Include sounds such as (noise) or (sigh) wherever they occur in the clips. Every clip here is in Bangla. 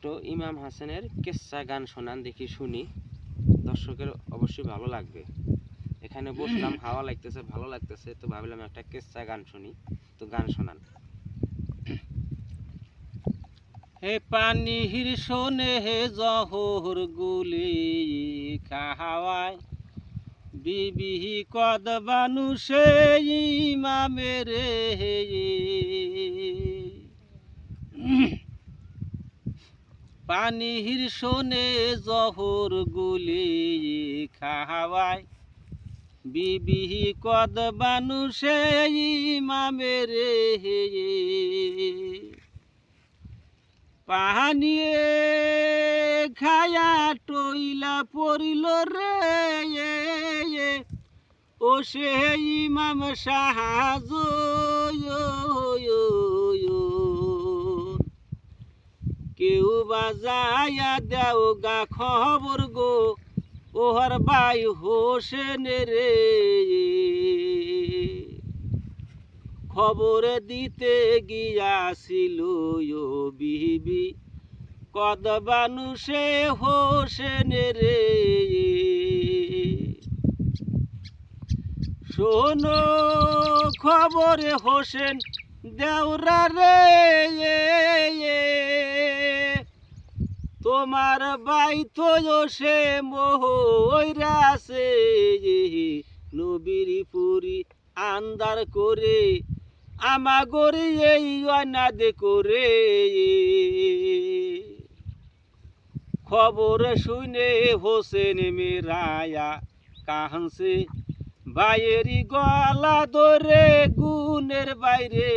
একটু ইমাম হাসানের কেচ্চা গান শোনান দেখি শুনি। দর্শকের অবশ্যই ভালো লাগবে। এখানে বসলাম (clears throat) হাওয়া লাগতেছে ভালো লাগতেছে তো ভাবলাম একটা কেচ্চা গান শুনি। তো গান শোনান। হে পানির শোনে হে জহর গুলি খাওয়ায় বিবি কদ বানু সে ইমামের পানির শোনে জহর গুলি খাওয়ায়। বিবি কদ বানু সে ইমামের পাহানিয়ে খায়া টইলা পড়িল রে। ও সে ইমাম সাহাজ কেউ বাজায়া দেও গা খবর গো, ওহর বাই হোসেন রে। খবর দিতে গিয়াছিল বিবি, কদবানু সে হোসেন রে। শোনো, খবরে হোসেন দেওরা রে। তোমার বাই তো সে মোহরা সে নবীর পুরি আন্দার করে আমা গরে এই অনাদ করে। খবর শুনে হোসেন মেরায়া কাহানসে বাইরি গলা ধরে গুনের বাইরে।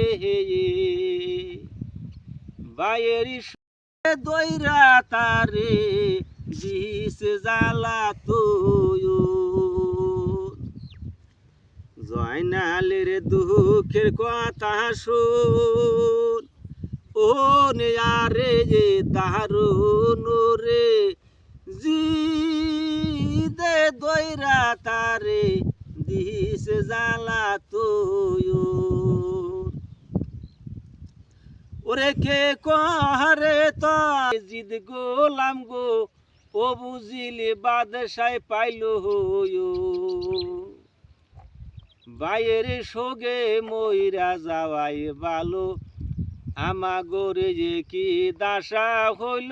বাইরি দইরা তারে দিস জ্বালা তো জয়নালের দুঃখের কথা শুন। ও নেয়ারে যে দারুণ রে জি দে দইরা তারে দিস জ্বালা তো ওরে কে কহারে জিদ গোলাম গো, ও বুঝিলি বাদশায় পাইল বাইয়ের সোগে মইরা যাওয়াই ভালো আমা গরে যে কি দাসা হইল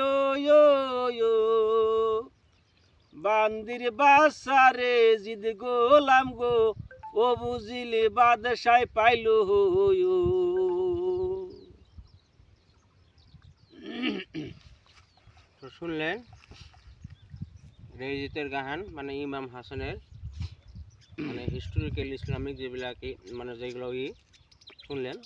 বান্দির বাসারে জিদ গোলাম গো, ও বুঝিলি বাদশায় পাইল তো শুনলেন রেজিতের গাহান মানে ইমাম হাসানের মানে হিস্টোরিক্যাল ইসলামিক যেগুলাকে মানে যেগুলো ই শুনলেন।